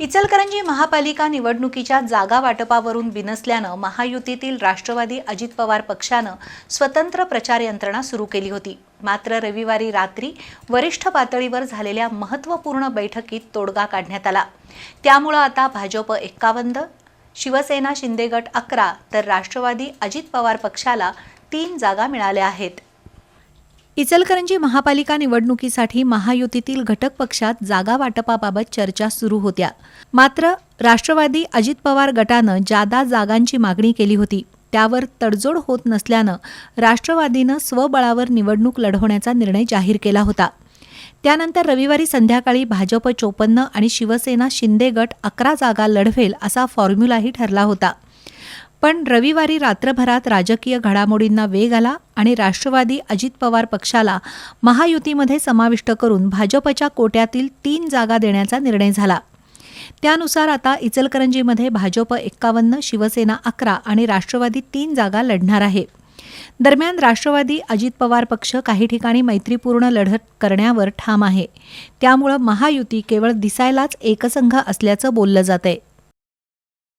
इचलकरंजी महापालिका निवडणुकीच्या जागा वाटपावरून बिनसल्यानं महायुतीतील राष्ट्रवादी अजित पवार पक्षानं स्वतंत्र प्रचार यंत्रणा सुरू केली होती. मात्र रविवारी रात्री वरिष्ठ पातळीवर झालेल्या महत्त्वपूर्ण बैठकीत तोडगा काढण्यात आला. त्यामुळं आता भाजप एक्कावन्न शिवसेना शिंदेगट अकरा तर राष्ट्रवादी अजित पवार पक्षाला तीन जागा मिळाल्या आहेत. इचलकरंजी महापालिका निवडणुकीसाठी महायुतीतील घटक पक्षात जागा वाटपाबाबत चर्चा सुरू होत्या. मात्र राष्ट्रवादी अजित पवार गटानं जादा जागांची मागणी केली होती. त्यावर तडजोड होत नसल्यानं राष्ट्रवादीनं स्वबळावर निवडणूक लढवण्याचा निर्णय जाहीर केला होता. त्यानंतर रविवारी संध्याकाळी भाजप चोपन्न आणि शिवसेना शिंदे गट अकरा जागा लढवेल असा फॉर्म्युलाही ठरला होता. पण रविवारी रात्रभरात राजकीय घडामोडींना वेग आला आणि राष्ट्रवादी अजित पवार पक्षाला महायुतीमध्ये समाविष्ट करून भाजपच्या कोट्यातील तीन जागा देण्याचा निर्णय झाला. त्यानुसार आता इचलकरंजीमध्ये भाजप एक्कावन्न शिवसेना अकरा आणि राष्ट्रवादी तीन जागा लढणार आहे. दरम्यान राष्ट्रवादी अजित पवार पक्ष काही ठिकाणी मैत्रीपूर्ण लढत करण्यावर ठाम आहे. त्यामुळं महायुती केवळ दिसायलाच एकसंघ असल्याचं बोललं जात आहे